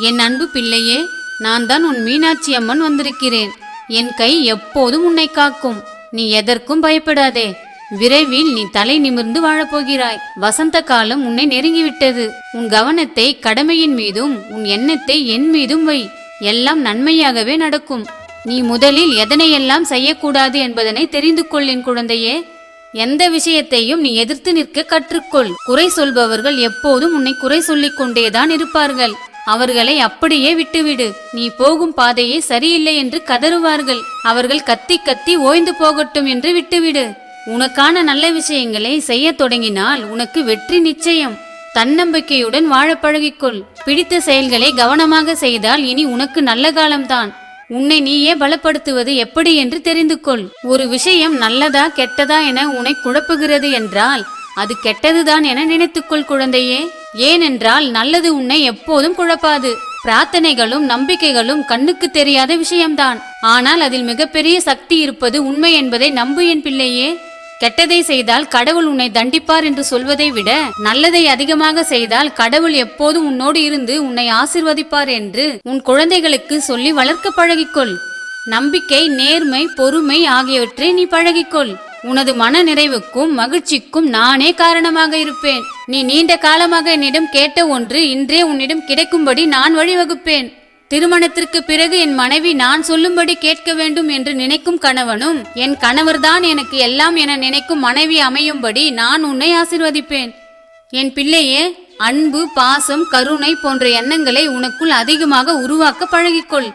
என் அன்பு பிள்ளையே நான் தான் உன் மீனாட்சி அம்மன் வந்திருக்கிறேன். என் கை எப்போதும் உன்னை காக்கும். நீ எதற்கும் பயப்படாதே. விரைவில் நீ தலை நிமிர்ந்து வாழப்போகிறாய். வசந்த காலம் உன்னை நெருங்கிவிட்டது. உன் கவனத்தை கடமையின் மீதும் உன் எண்ணத்தை என் மீதும் வை. எல்லாம் நன்மையாகவே நடக்கும். நீ முதலில் எதனையெல்லாம் செய்யக்கூடாது என்பதனை தெரிந்து கொள் என் குழந்தையே. எந்த விஷயத்தையும் நீ எதிர்த்து நிற்க கற்றுக்கொள். குறை சொல்பவர்கள் எப்போதும் உன்னை குறை சொல்லிக் கொண்டேதான் இருப்பார்கள். அவர்களை அப்படியே விட்டுவிடு. நீ போகும் பாதையே சரியில்லை என்று கதறுவார்கள். அவர்கள் கத்தி கத்தி ஓய்ந்து போகட்டும் என்று விட்டுவிடு. உனக்கான நல்ல விஷயங்களை செய்யத் தொடங்கினால் உனக்கு வெற்றி நிச்சயம். தன்னம்பிக்கையுடன் வாழ பழகிக்கொள். பிடித்த செயல்களை கவனமாக செய்தால் இனி உனக்கு நல்ல காலம்தான். உன்னை நீயே பலப்படுத்துவது எப்படி என்று தெரிந்து கொள் ஒரு விஷயம் நல்லதா கெட்டதா என உன்னை குழப்புகிறது என்றால் அது கெட்டதுதான் என நினைத்துக்கொள் குழந்தையே. ஏனென்றால் நல்லது உன்னை எப்போதும் குழப்பாது. பிரார்த்தனைகளும் நம்பிக்கைகளும் கண்ணுக்கு தெரியாத விஷயம்தான். ஆனால் அதில் மிகப்பெரிய சக்தி இருப்பது உண்மை என்பதை நம்பு என் பிள்ளையே. கெட்டதை செய்தால் கடவுள் உன்னை தண்டிப்பார் என்று சொல்வதை விட நல்லதை அதிகமாக செய்தால் கடவுள் எப்போதும் உன்னோடு இருந்து உன்னை ஆசிர்வதிப்பார் என்று உன் குழந்தைகளுக்கு சொல்லி வளர்க்க பழகிக்கொள். நம்பிக்கை நேர்மை பொறுமை ஆகியவற்றை நீ பழகிக்கொள். உனது மன நிறைவுக்கும் மகிழ்ச்சிக்கும் நானே காரணமாக இருப்பேன். நீ நீண்ட காலமாக என்னிடம் கேட்ட ஒன்று இன்றே உன்னிடம் கிடைக்கும்படி நான் வழிவகுப்பேன். திருமணத்திற்கு பிறகு என் மனைவி நான் சொல்லும்படி கேட்க வேண்டும் என்று நினைக்கும் கணவனும் என் கணவர்தான் எனக்கு எல்லாம் என நினைக்கும் மனைவி அமையும்படி நான் உன்னை ஆசிர்வதிப்பேன். என் பிள்ளையே அன்பு பாசம் கருணை போன்ற எண்ணங்களை உனக்குள் அதிகமாக உருவாக்க பழகிக்கொள்.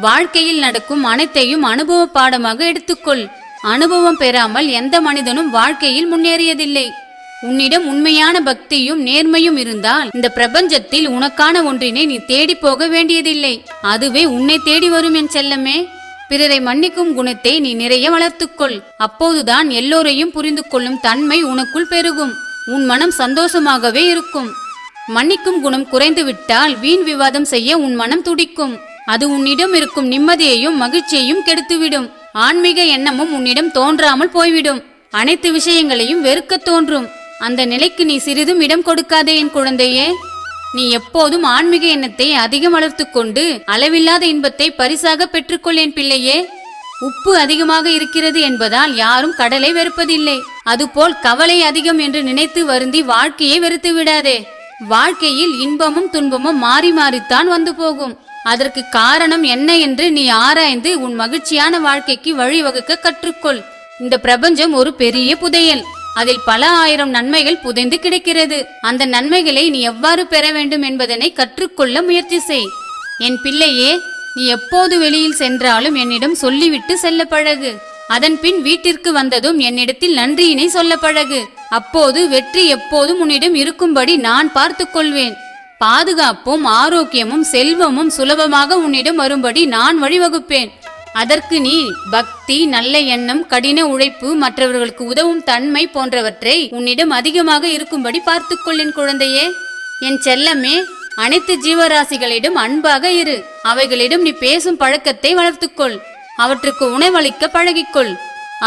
வாழ்க்கையில் நடக்கும் அனைத்தையும் அனுபவ பாடமாக எடுத்துக்கொள். அனுபவம் பெறாமல் எந்த மனிதனும் வாழ்க்கையில் முன்னேறியதில்லை. உன்னிடம் உண்மையான பக்தியும் நேர்மையும் இருந்தால் இந்த பிரபஞ்சத்தில் உனக்கான ஒன்றினை நீ தேடி போக வேண்டியதில்லை. அதுவே உன்னை தேடி வரும் என் செல்லமே. பிறரை மன்னிக்கும் குணத்தை நீ நிறைய வளர்த்துக்கொள். அப்போதுதான் எல்லோரையும் புரிந்து கொள்ளும் தன்மை உனக்குள் பெருகும். உன் மனம் சந்தோஷமாகவே இருக்கும். மன்னிக்கும் குணம் குறைந்துவிட்டால் வீண் விவாதம் செய்ய உன் மனம் துடிக்கும். அது உன்னிடம் இருக்கும் நிம்மதியையும் மகிழ்ச்சியையும் கெடுத்துவிடும். ஆன்மீக எண்ணமும் உன்னிடம் தோன்றாமல் போய்விடும். அனைத்து விஷயங்களையும் வெறுக்கத் தோன்றும். அந்த நிலைக்கு நீ சிறிதும் இடம் கொடுக்காதே என் குழந்தையே. நீ எப்போதும் ஆன்மீக எண்ணத்தை அதிகம் வளர்த்து கொண்டு அளவில்லாத இன்பத்தை பரிசாக பெற்றுக்கொள் என் பிள்ளையே. உப்பு அதிகமாக இருக்கிறது என்பதால் யாரும் கடலை வெறுப்பதில்லை. அதுபோல் கவலை அதிகம் என்று நினைத்து வருந்தி வாழ்க்கையை வெறுத்து விடாதே வாழ்க்கையில் இன்பமும் துன்பமும் மாறி மாறித்தான் வந்து போகும். அதற்கு காரணம் என்ன என்று நீ ஆராய்ந்து உன் மகிழ்ச்சியான வாழ்க்கைக்கு வழிவகுக்க கற்றுக்கொள். இந்த பிரபஞ்சம் ஒரு பெரிய புதையல். அதில் பல ஆயிரம் நன்மைகள் புதைந்து கிடைக்கிறது. அந்த நன்மைகளை நீ எவ்வாறு பெற வேண்டும் என்பதனை கற்றுக்கொள்ள முயற்சி செய். என் பிள்ளையே நீ எப்போது வெளியில் சென்றாலும் என்னிடம் சொல்லிவிட்டு செல்ல பழகு. அதன் பின் வீட்டிற்கு வந்ததும் என்னிடத்தில் நன்றியினை சொல்ல பழகு. அப்போது வெற்றி எப்போதும் உன்னிடம் இருக்கும்படி நான் பார்த்துக்கொள்வேன். பாதுகாப்பும் ஆரோக்கியமும் செல்வமும் சுலபமாக உன்னிடம் வரும்படி நான் வழிவகுப்பேன். அதற்கு நீ பக்தி நல்ல எண்ணம் கடின உழைப்பு மற்றவர்களுக்கு உதவும் தன்மை போன்றவற்றை உன்னிடம் அதிகமாக இருக்கும்படி பார்த்துக்கொள் என் குழந்தையே. என் செல்லமே அனைத்து ஜீவராசிகளிடம் அன்பாக இரு. அவைகளிடம் நீ பேசும் பழக்கத்தை வளர்த்துக்கொள் அவற்றுக்கு உணவளிக்க பழகிக்கொள்.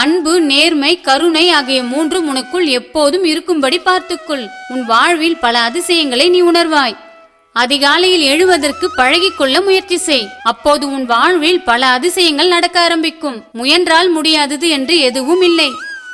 அன்பு நேர்மை கருணை ஆகிய மூன்றும் உனக்குள் எப்போதும் இருக்கும்படி பார்த்துக்கொள். உன் வாழ்வில் பல அதிசயங்களை நீ உணர்வாய். அதிகாலையில் எழுவதற்கு பழகிக்கொள்ள முயற்சி செய். அப்போது உன் வாழ்வில் பல அதிசயங்கள் நடக்க ஆரம்பிக்கும். முயன்றால் முடியாதது என்று எதுவும் இல்லை.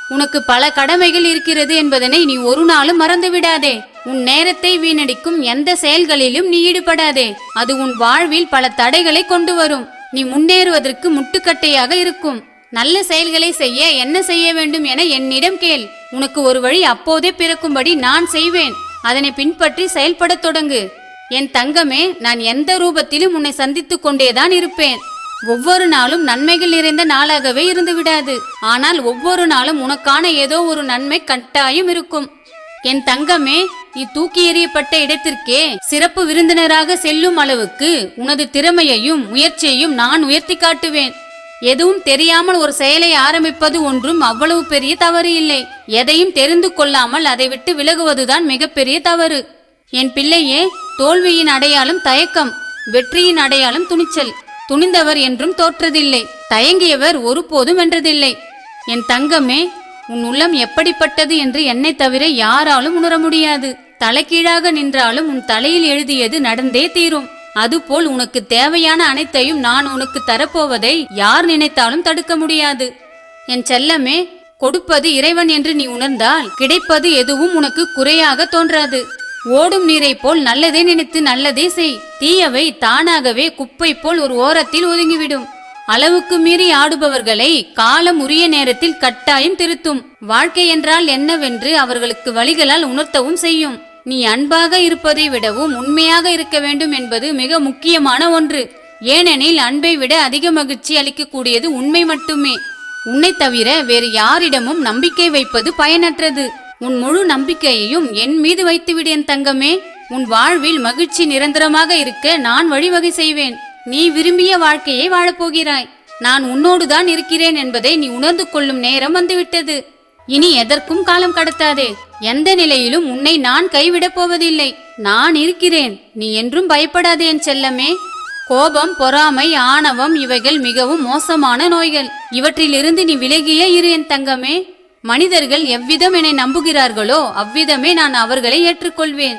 உனக்கு பல கடமைகள் இருக்கிறது என்பதனை நீ ஒரு நாளும் மறந்துவிடாதே உன் நேரத்தை வீணடிக்கும் எந்த செயல்களிலும் நீ ஈடுபடாதே. அது உன் வாழ்வில் பல தடைகளை கொண்டு வரும். நீ முன்னேறுவதற்கு முட்டுக்கட்டையாக இருக்கும். நல்ல செயல்களை செய்ய என்ன செய்ய வேண்டும் என என்னிடம் கேள். உனக்கு ஒரு வழி அப்போதே பிறக்கும்படி நான் செய்வேன். அதனை பின்பற்றி செயல்படத் தொடங்கு. என் தங்கமே நான் எந்த ரூபத்திலும் உன்னை சந்தித்துக் கொண்டேதான் இருப்பேன். ஒவ்வொரு நாளும் நன்மைகள் நிறைந்த நாளாகவே இருந்து விடாது. ஆனால் ஒவ்வொரு நாளும் உனக்கான ஏதோ ஒரு நன்மை கட்டாயம் இருக்கும். என் தங்கமே நீ தூக்கி எறியப்பட்ட இடத்திற்கே சிறப்பு விருந்தினராக செல்லும் அளவுக்கு உனது திறமையையும் முயற்சியையும் நான் உயர்த்தி காட்டுவேன். எதுவும் தெரியாமல் ஒரு செயலை ஆரம்பிப்பது ஒன்றும் அவ்வளவு பெரிய தவறு இல்லை. எதையும் தெரிந்து கொள்ளாமல் அதை விட்டு விலகுவதுதான் மிகப்பெரிய தவறு. என் பிள்ளையே தோல்வியின் அடையாளம் தயக்கம் வெற்றியின் அடையாளம் துணிச்சல். துணிந்தவர் என்றும் தோற்றதில்லை. தயங்கியவர் ஒருபோதும் வென்றதில்லை. என் தங்கமே உன் உள்ளம் எப்படிப்பட்டது என்று என்னை தவிர யாராலும் உணர முடியாது தலைகீழாக நின்றாலும் உன் தலையில் எழுதியது நடந்தே தீரும். அதுபோல் உனக்கு தேவையான அனைத்தையும் நான் உனக்கு தரப்போவதை யார் நினைத்தாலும் தடுக்க முடியாது. என் செல்லமே கொடுப்பது இறைவன் என்று நீ உணர்ந்தால் கிடைப்பது எதுவும் உனக்கு குறையாக தோன்றாது. ஓடும் நீரை போல் நல்லதே நினைத்து நல்லதே செய். தீயவை தானாகவே குப்பை போல் ஒரு ஓரத்தில் ஒதுங்கிவிடும். அளவுக்கு மீறி ஆடுபவர்களை காலம் உரிய நேரத்தில் கட்டாயம் திருத்தும். வாழ்க்கை என்றால் என்னவென்று அவர்களுக்கு வழிகளால் உணர்த்தவும் செய்யும். நீ அன்பாக இருப்பதை விடவும் உண்மையாக இருக்க வேண்டும் என்பது மிக முக்கியமான ஒன்று. ஏனெனில் அன்பை விட அதிக மகிழ்ச்சி அளிக்கக்கூடியது உண்மை மட்டுமே. உன்னை தவிர வேறு யாரிடமும் நம்பிக்கை வைப்பது பயனற்றது. உன் முழு நம்பிக்கையையும் என் மீது வைத்துவிடு என் தங்கமே. உன் வாழ்வில் மகிழ்ச்சி நிரந்தரமாக இருக்க நான் வழிவகை செய்வேன். நீ விரும்பிய வாழ்க்கையை வாழப்போகிறாய். நான் உன்னோடுதான் இருக்கிறேன் என்பதை நீ உணர்ந்து கொள்ளும் நேரம் வந்துவிட்டது. இனி எதற்கும் காலம் கடத்தாதே. எந்த நிலையிலும் உன்னை நான் கைவிடப் போவதில்லை. நான் இருக்கிறேன். நீ என்றும் பயப்படாதே என் செல்லமே. கோபம் பொறாமை ஆணவம் இவைகள் மிகவும் மோசமான நோய்கள். இவற்றிலிருந்து நீ விலகியே இரு என் தங்கமே. மனிதர்கள் எவ்விதம் என்னை நம்புகிறார்களோ அவ்விதமே நான் அவர்களை ஏற்றுக்கொள்வேன்.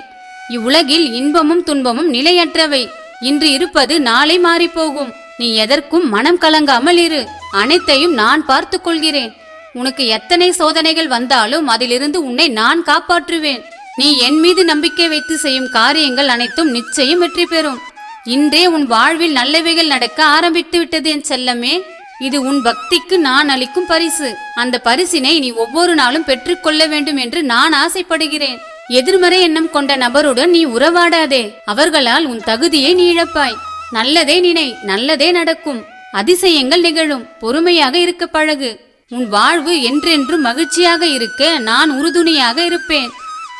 இவ்வுலகில் இன்பமும் துன்பமும் நிலையற்றவை. இன்று இருப்பது நாளை மாறிப்போகும். நீ எதற்கும் மனம் கலங்காமல் இரு. அனைத்தையும் நான் பார்த்துக் கொள்கிறேன் உனக்கு எத்தனை சோதனைகள் வந்தாலும் அதிலிருந்து உன்னை நான் காப்பாற்றுவேன். நீ என் மீது நம்பிக்கை வைத்து செய்யும் காரியங்கள் அனைத்தும் நிச்சயம் வெற்றி பெறும். இன்றே உன் வாழ்வில் நல்லவைகள் நடக்க ஆரம்பித்து விட்டது என் செல்லமே. இது உன் பக்திக்கு நான் அளிக்கும் பரிசு. அந்த பரிசினை நீ ஒவ்வொரு நாளும் பெற்றுக்கொள்ள வேண்டும் என்று நான் ஆசைப்படுகிறேன். எதிர்மறை எண்ணம் கொண்ட நபருடன் நீ உறவாடாதே. அவர்களால் உன் தகுதியை நீ இழப்பாய். நல்லதே நினை நல்லதே நடக்கும். அதிசயங்கள் நிகழும். பொறுமையாக இருக்க பழகு. உன் வாழ்வு என்றென்றும் மகிழ்ச்சியாக இருக்க நான் உறுதுணையாக இருப்பேன்.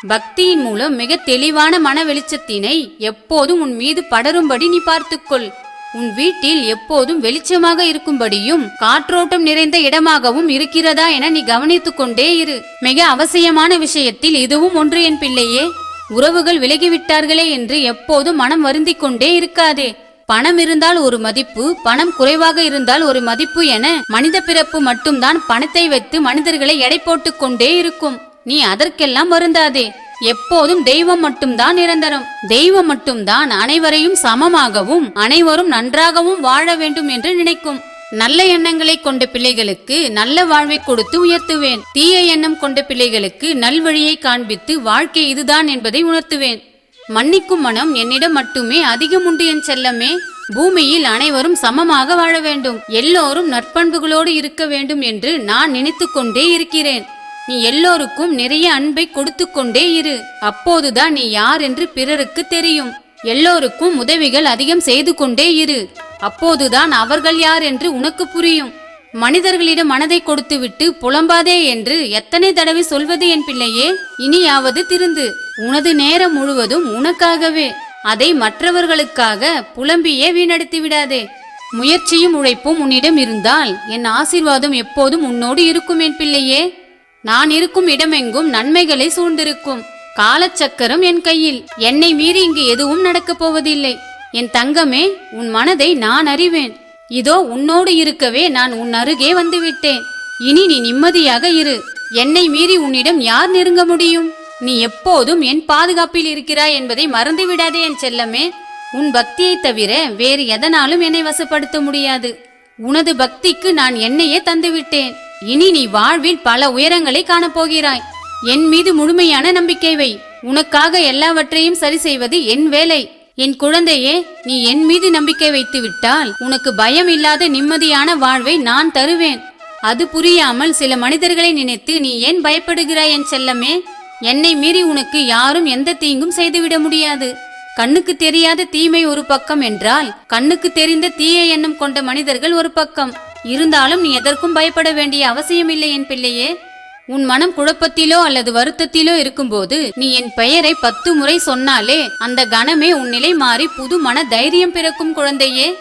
பக்தியின் மூலம் மிக தெளிவான மன வெளிச்சத்தினை எப்போதும் உன் மீது படரும்படி நீ பார்த்துக்கொள். உன் வீட்டில் எப்போதும் வெளிச்சமாக இருக்கும்படியும் காற்றோட்டம் நிறைந்த இடமாகவும் இருக்கிறதா என நீ கவனித்துக் கொண்டே இரு. மிக அவசியமான விஷயத்தில் இதுவும் ஒன்று என் பிள்ளையே. உறவுகள் விலகிவிட்டார்களே என்று எப்போதும் மனம் வருந்திக் கொண்டே இருக்காதே. பணம் இருந்தால் ஒரு மதிப்பு பணம் குறைவாக இருந்தால் ஒரு மதிப்பு என மனித பிறப்பு மட்டும்தான் பணத்தை வைத்து மனிதர்களை எடை போட்டு கொண்டே இருக்கும். நீ அதற்கெல்லாம் வருந்தாதே. எப்போதும் தெய்வம் மட்டும்தான் நிரந்தரம். தெய்வம் மட்டும்தான் அனைவரையும் சமமாகவும் அனைவரும் நன்றாகவும் வாழ வேண்டும் என்று நினைக்கும். நல்ல எண்ணங்களை கொண்ட பிள்ளைகளுக்கு நல்ல வாழ்வை கொடுத்து உயர்த்துவேன். தீய எண்ணம் கொண்ட பிள்ளைகளுக்கு நல்வழியை காண்பித்து வாழ்க்கை இதுதான் என்பதை உணர்த்துவேன். மன்னிக்கும் மனம் என்னிடம் மட்டுமே அதிகம் உண்டு என் செல்லமே. பூமியில் அனைவரும் சமமாக வாழ வேண்டும். எல்லோரும் நற்பண்புகளோடு இருக்க வேண்டும் என்று நான் நினைத்து கொண்டே இருக்கிறேன். நீ எல்லோருக்கும் நிறைய அன்பை கொடுத்து கொண்டே இரு. அப்போதுதான் நீ யார் என்று பிறருக்கு தெரியும். எல்லோருக்கும் உதவிகள் அதிகம் செய்து கொண்டே இரு. அப்போதுதான் அவர்கள் யார் என்று உனக்கு புரியும். மனிதர்களிடம் மனதை கொடுத்துவிட்டு புலம்பாதே என்று எத்தனை தடவை சொல்வது என் பிள்ளையே? இனியாவது திருந்து. உனது நேரம் முழுவதும் உனக்காகவே. அதை மற்றவர்களுக்காக புலம்பியே வீணடித்து விடாதே. முயற்சியும் உழைப்பும் உன்னிடம் இருந்தால் என் ஆசீர்வாதம் எப்போதும் உன்னோடு இருக்கும் என் பிள்ளையே. நான் இருக்கும் இடமெங்கும் நன்மைகளை சூழ்ந்திருக்கும். காலச்சக்கரம் என் கையில். என்னை மீறி இங்கு எதுவும் நடக்கப் போவதில்லை. என் தங்கமே உன் மனதை நான் அறிவேன். இதோ உன்னோடு இருக்கவே நான் உன் அருகே வந்துவிட்டேன். இனி நீ நிம்மதியாக இரு. என்னை மீறி உன்னிடம் யார் நெருங்க முடியும்? நீ எப்போதும் என் பாதுகாப்பில் இருக்கிறாய் என்பதை மறந்துவிடாதே என் செல்லமே. உன் பக்தியை தவிர வேறு எதனாலும் என்னை வசப்படுத்த முடியாது. உனது பக்திக்கு நான் என்னையே தந்துவிட்டேன். இனி நீ வாழ்வில் பல உயரங்களை காணப்போகிறாய். என் மீது முழுமையான நம்பிக்கை வை. உனக்காக எல்லாவற்றையும் சரி செய்வது என் வேலை. என் குழந்தையே நீ என் மீது நம்பிக்கை வைத்து விட்டால் உனக்கு பயம் இல்லாத நிம்மதியான வாழ்வை நான் தருவேன். அது புரியாமல் சில மனிதர்களை நினைத்து நீ ஏன் பயப்படுகிறாய் என் செல்லமே? என்னை மீறி உனக்கு யாரும் எந்த தீங்கும் செய்துவிட முடியாது. கண்ணுக்கு தெரியாத தீமை ஒரு பக்கம் என்றால் கண்ணுக்கு தெரிந்த தீய எண்ணம் கொண்ட மனிதர்கள் ஒரு பக்கம். இருந்தாலும் நீ எதற்கும் பயப்பட வேண்டிய அவசியமில்லை என் பிள்ளையே. உன் மனம் குழப்பத்திலோ அல்லது வருத்தத்திலோ இருக்கும்போது நீ என் பெயரை பத்து முறை சொன்னாலே அந்த கணமே உன் நிலை மாறி புது மன தைரியம் பிறக்கும் குழந்தையே.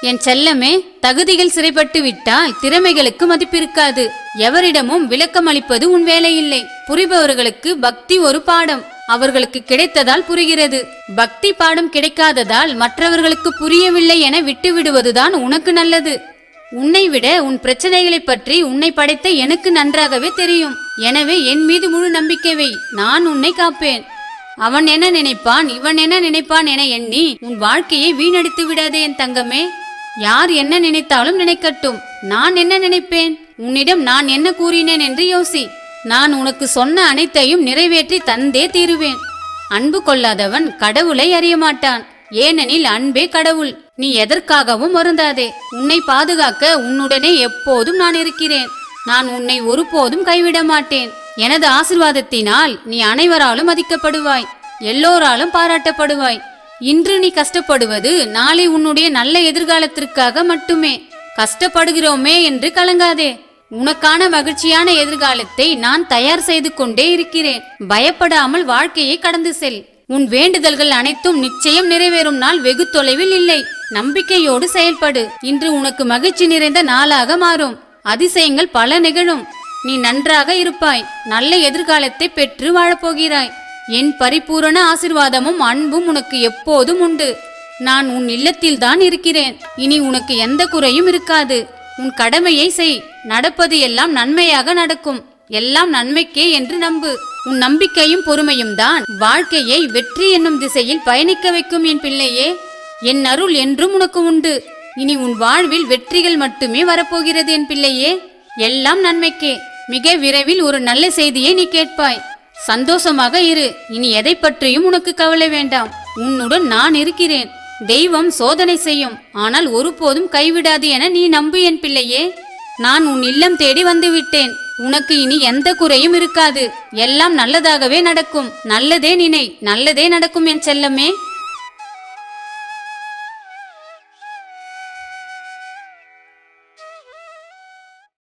என் செல்லமே தகுதிகள் சிறைப்பட்டு விட்டால் திறமைகளுக்கு மதிப்பிருக்காது. எவரிடமும் விளக்கம் அளிப்பது உன் வேலையில்லை. புரிபவர்களுக்கு பக்தி ஒரு பாடம். அவர்களுக்கு கிடைத்ததால் புரிகிறது. பக்தி பாடம் கிடைக்காததால் மற்றவர்களுக்கு புரியவில்லை என விட்டுவிடுவதுதான் உனக்கு நல்லது. உன்னை விட உன் பிரச்சனைகளை பற்றி உன்னை படைத்த எனக்கு நன்றாகவே தெரியும். எனவே என் மீது முழு நம்பிக்கை வை. நான் உன்னை காப்பேன். அவன் என்ன நினைப்பான்? இவன் என்ன நினைப்பான் என எண்ணி உன் வாழ்க்கையை வீணடித்து விடாதே என் தங்கமே. யார் என்ன நினைத்தாலும் நினைக்கட்டும். நான் என்ன நினைப்பேன்? உன்னிடம் நான் என்ன கூறினேன் என்று யோசி. நான் உனக்கு சொன்ன அனைத்தையும் நிறைவேற்றி தந்தே தீருவேன். அன்பு கொள்ளாதவன் கடவுளை அறிய மாட்டான் ஏனெனில் அன்பே கடவுள். நீ எதற்காகவும் வருந்தாதே. உன்னை பாதுகாக்க உன்னுடனே எப்போதும் நான் இருக்கிறேன். நான் உன்னை ஒருபோதும் கைவிட மாட்டேன். எனது ஆசிர்வாதத்தினால் நீ அனைவராலும் மதிக்கப்படுவாய். எல்லோராலும் பாராட்டப்படுவாய். இன்று நீ கஷ்டப்படுவது நாளை உன்னுடைய நல்ல எதிர்காலத்திற்காக மட்டுமே. கஷ்டப்படுகிறோமே என்று கலங்காதே. உனக்கான மகிழ்ச்சியான எதிர்காலத்தை நான் தயார் செய்து கொண்டே இருக்கிறேன். பயப்படாமல் வாழ்க்கையை கடந்து செல். உன் வேண்டுதல்கள் அனைத்தும் நிச்சயம் நிறைவேறும் நாள் வெகு தொலைவில் இல்லை. நம்பிக்கையோடு செயல்படு. இன்று உனக்கு மகிழ்ச்சி நிறைந்த நாளாக மாறும். அதிசயங்கள் பல நிகழும். நீ நன்றாக இருப்பாய். நல்ல எதிர்காலத்தை பெற்று வாழப்போகிறாய். என் பரிபூரண ஆசிர்வாதமும் அன்பும் உனக்கு எப்போதும் உண்டு. நான் உன் இல்லத்தில் தான் இருக்கிறேன். இனி உனக்கு எந்த குறையும் இருக்காது. உன் கடமையை செய். நடப்பது எல்லாம் நன்மையாக நடக்கும். எல்லாம் நன்மைக்கே என்று நம்பு. உன் நம்பிக்கையும் பொறுமையும் தான். வாழ்க்கையை வெற்றி என்னும் திசையில் பயணிக்க வைக்கும் என் பிள்ளையே. என் அருள் என்றும் உனக்கு உண்டு. இனி உன் வாழ்வில் வெற்றிகள் மட்டுமே வரப்போகிறது என் பிள்ளையே. எல்லாம் நன்மைக்கே. மிக விரைவில் ஒரு நல்ல செய்தியை நீ கேட்பாய். சந்தோஷமாக இரு. இனி எதை பற்றியும் உனக்கு கவலை வேண்டாம். உன்னுடன் நான் இருக்கிறேன். தெய்வம் சோதனை செய்யும். ஆனால் ஒருபோதும் கைவிடாது என நீ நம்பு என் பிள்ளையே. நான் உன் இல்லம் தேடி வந்து விட்டேன். உனக்கு இனி எந்த குறையும் இருக்காது. எல்லாம் நல்லதாகவே நடக்கும். நல்லதே நினை. நல்லதே நடக்கும் என் செல்லமே.